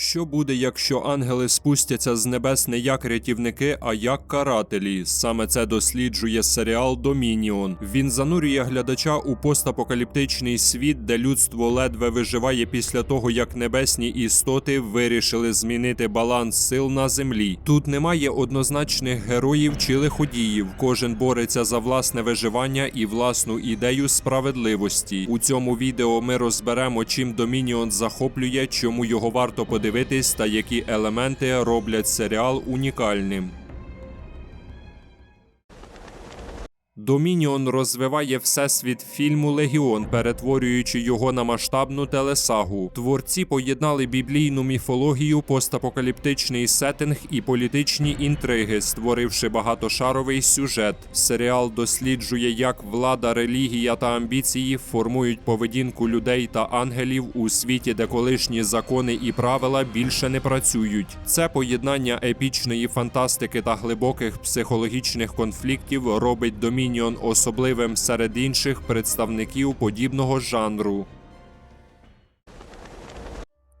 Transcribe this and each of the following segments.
Що буде, якщо ангели спустяться з небес не як рятівники, а як карателі? Саме це досліджує серіал Домініон. Він занурює глядача у постапокаліптичний світ, де людство ледве виживає після того, як небесні істоти вирішили змінити баланс сил на землі. Тут немає однозначних героїв чи лиходіїв. Кожен бореться за власне виживання і власну ідею справедливості. У цьому відео ми розберемо, чим Домініон захоплює, чому його варто подивитись та які елементи роблять серіал унікальним. Домініон розвиває всесвіт фільму Легіон, перетворюючи його на масштабну телесагу. Творці поєднали біблійну міфологію, постапокаліптичний сеттинг і політичні інтриги, створивши багатошаровий сюжет. Серіал досліджує, як влада, релігія та амбіції формують поведінку людей та ангелів у світі, де колишні закони і правила більше не працюють. Це поєднання епічної фантастики та глибоких психологічних конфліктів робить Домініон особливим серед інших представників подібного жанру.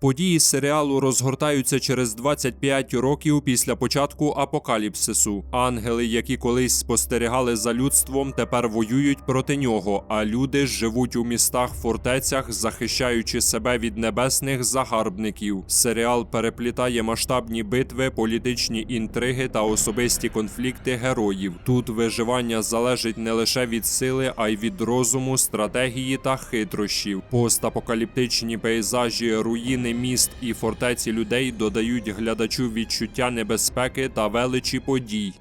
Події серіалу розгортаються через 25 років після початку апокаліпсису. Ангели, які колись спостерігали за людством, тепер воюють проти нього, а люди живуть у містах фортецях, захищаючи себе від небесних загарбників. Серіал переплітає масштабні битви, політичні інтриги та особисті конфлікти героїв. Тут виживання залежить не лише від сили, а й від розуму, стратегії та хитрощів. Постапокаліптичні пейзажі, руїни міст і фортеці людей додають глядачу відчуття небезпеки та величі подій.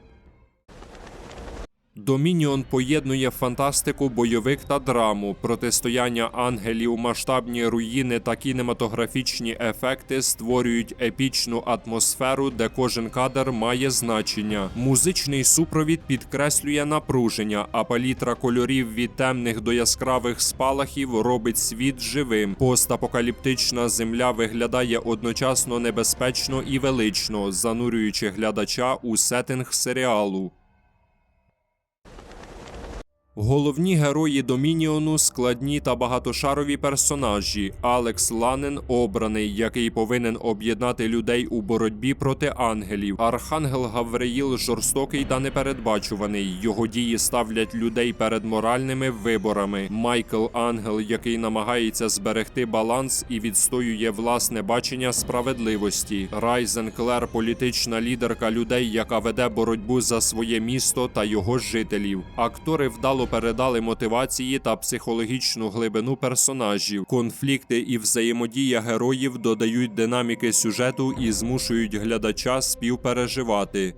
Домініон поєднує фантастику, бойовик та драму, протистояння ангелів, масштабні руїни та кінематографічні ефекти створюють епічну атмосферу, де кожен кадр має значення. Музичний супровід підкреслює напруження, а палітра кольорів від темних до яскравих спалахів робить світ живим. Постапокаліптична земля виглядає одночасно небезпечно і велично, занурюючи глядача у сеттинг серіалу. Головні герої Домініону складні та багатошарові персонажі. Алекс Ланен обраний, який повинен об'єднати людей у боротьбі проти ангелів. Архангел Гавриїл жорстокий та непередбачуваний. Його дії ставлять людей перед моральними виборами. Майкл Ангел, який намагається зберегти баланс і відстоює власне бачення справедливості. Райзен Клер політична лідерка людей, яка веде боротьбу за своє місто та його жителів. Актори вдало передали мотивації та психологічну глибину персонажів. Конфлікти і взаємодія героїв додають динаміки сюжету і змушують глядача співпереживати.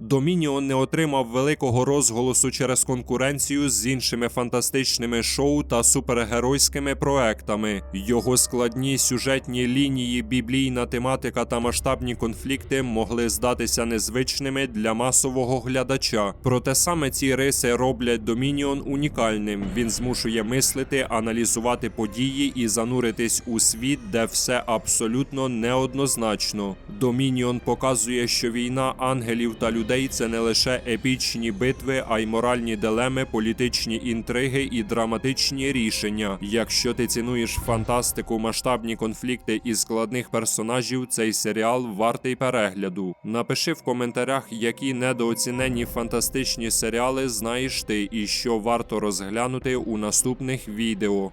Домініон не отримав великого розголосу через конкуренцію з іншими фантастичними шоу та супергеройськими проектами. Його складні сюжетні лінії, біблійна тематика та масштабні конфлікти могли здатися незвичними для масового глядача. Проте саме ці риси роблять Домініон унікальним. Він змушує мислити, аналізувати події і зануритись у світ, де все абсолютно неоднозначно. Домініон показує, що війна ангелів та людей це не лише епічні битви, а й моральні дилеми, політичні інтриги і драматичні рішення. Якщо ти цінуєш фантастику, масштабні конфлікти і складних персонажів, цей серіал вартий перегляду. Напиши в коментарях, які недооцінені фантастичні серіали знаєш ти і що варто розглянути у наступних відео.